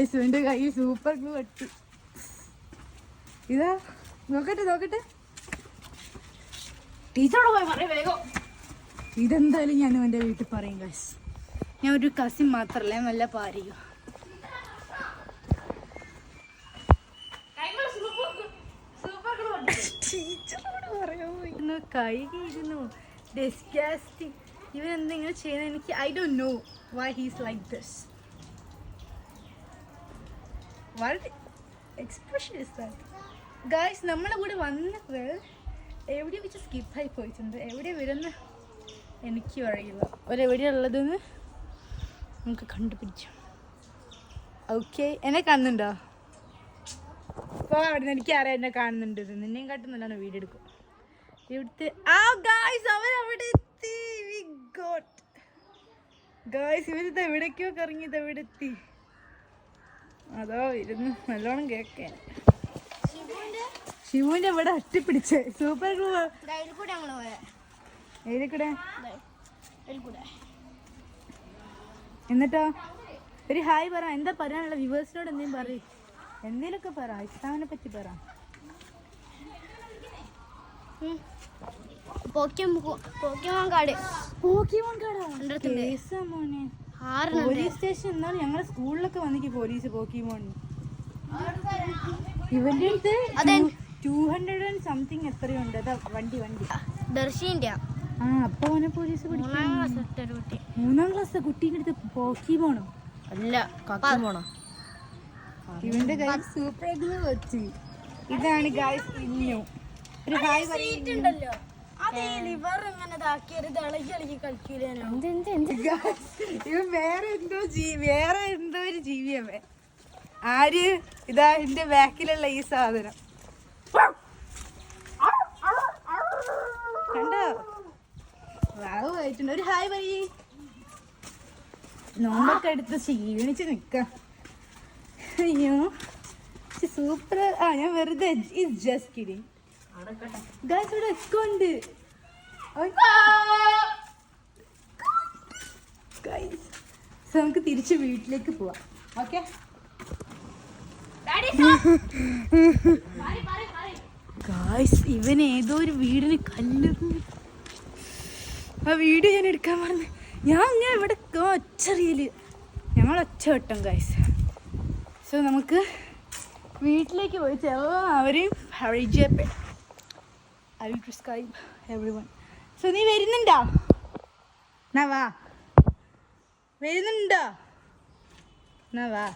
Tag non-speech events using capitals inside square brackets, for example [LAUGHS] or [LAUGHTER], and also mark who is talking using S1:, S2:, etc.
S1: യേശുവിന്റെ കൈ super glue വെട്ടി. ഇതാ നോക്കട്ടെ നോക്കട്ടെ. ടീച്ചറോട് പോയി പറയാം വേഗം. ഇതെന്തായാലും ഞാൻ എന്റെ വീട്ടിൽ പറയും ഗൈസ് ഞാൻ ഒരു കസിൻ മാത്രമല്ല നല്ല പാരിയോ? ടീച്ചറോട് പറയാമോ കഴുകിയിരുന്നു ഡിസ്കാസ്റ്റിംഗ് ഇവൻ എന്തെങ്കിലും ചെയ്യുന്ന എനിക്ക് I Dr know why he's like this വളരെ എക്സ്പ്രഷൻ ഇസ് ഗായ്സ് നമ്മളെ കൂടെ വന്നപ്പോൾ എവിടെ വെച്ച് സ്കിപ്പായി പോയിട്ടുണ്ട്? എവിടെ വരുന്ന എനിക്ക് അറിയില്ല. ഒരെവിടെയുള്ളതെന്ന് നമുക്ക് കണ്ടുപിടിക്കാം. ഓക്കെ എന്നെ കാണുന്നുണ്ടോ? ഇപ്പോൾ അവിടെ നിന്ന് എനിക്കറിയാം എന്നെ കാണുന്നുണ്ട്? ഇത്. നിന്നെയും കാട്ടുന്നുണ്ടാണ് വീഡിയോ എടുക്കും. ഇവിടുത്തെ ആ ഗായ്സ് അവൻ അവിടെ എത്തി. വി ഗോട്ട് ഗായ്സ് ഇവരിത് എവിടേക്കോ കറങ്ങിയത് എവിടെ എത്തി അതോ ഇരുന്ന് നല്ലോണം കേക്കാൻ ഷിമുവിന്റെ ഇവിടെ അട്ടിപ്പിടിച്ച്. സൂപ്പർ ഗ്ലൂ
S2: അതിൽ കൂടെ ഞങ്ങൾ പോയ.
S1: ഏതിൽ കൂടെ?
S2: അതിൽ
S1: എന്നിട്ടോ? ഒരു ഹായ് പറ. എന്താ പറയാനുള്ള? വ്യൂവേഴ്സിനോട് എന്തെങ്കിലും പറയും. എന്തേലൊക്കെ പറ. ഇസ്ലാമിനെ പറ്റി പറ.
S2: Pokemon card.
S1: പോക്കിമോൻ. കേസാ മോനെ. പോലീസ് സ്റ്റേഷൻ എന്നാൽ ഞങ്ങളെ സ്കൂളിലൊക്കെ വന്നിക്ക് പോലീസ് പോക്കിമോൺ ഇവന്റെ അടുത്ത്
S2: അതെ.
S1: ടൂ ഹൺഡ്രഡ് ആൻഡ് സംതിങ് എത്രയുണ്ട്. അതാ വണ്ടി വണ്ടി.
S2: ദർശിന്റെ
S1: ആ അപ്പൊ അവനെ പോലീസ്
S2: മൂന്നാം ക്ലാസ്
S1: കുട്ടീന്റെ അടുത്ത് പോക്കിമോണോ.
S2: അല്ല കാക്കിമോണോ?
S1: ഇവന്റെ കയ്യിൽ സൂപ്പർ ഗ്ലൂ വെച്ച്. ഇതാണ് ഗായ്സ് ഇന്നു. ഒരു ഹായ്
S2: ഉണ്ടല്ലോ. [LAUGHS]
S1: ഇവൻ വേറെ എന്തോ ജീവി വേറെ എന്തോ ഒരു ജീവിയവേ ആര്? ഇതാ എന്റെ ബാക്കിലുള്ള ഈ സാധനം. കണ്ടോ? വാവ് ആയിട്ടുണ്ട്. ഒരു ഹായ് വഴി നോമ്പൊക്കെ എടുത്ത് ക്ഷീണിച്ച് നിക്ക. അയ്യോ. സൂപ്പർ. ആ ഞാൻ വെറുതെ ഇസ് ജസ്റ്റ് കിഡിങ് നമുക്ക് തിരിച്ച് വീട്ടിലേക്ക് പോവാം. ഓക്കെ ഇവൻ ഏതോ ഒരു വീടിന് കല്ലെറിഞ്ഞു ആ വീഡിയോ ഞാൻ എടുക്കാൻ പറഞ്ഞു ഞാൻ ഞാൻ ഇവിടെ ഒച്ചറിയൽ. ഞങ്ങൾ ഒച്ച വെട്ടം ഗായ്സ് സോ നമുക്ക് വീട്ടിലേക്ക് പോയി ചേർന്ന് അവരെയും പരിചയപ്പെടാം I will prescribe everyone so നീ വരുന്നുണ്ടോ? എന്നാ വാ. വരുന്നുണ്ടോ? എന്നാ വാ.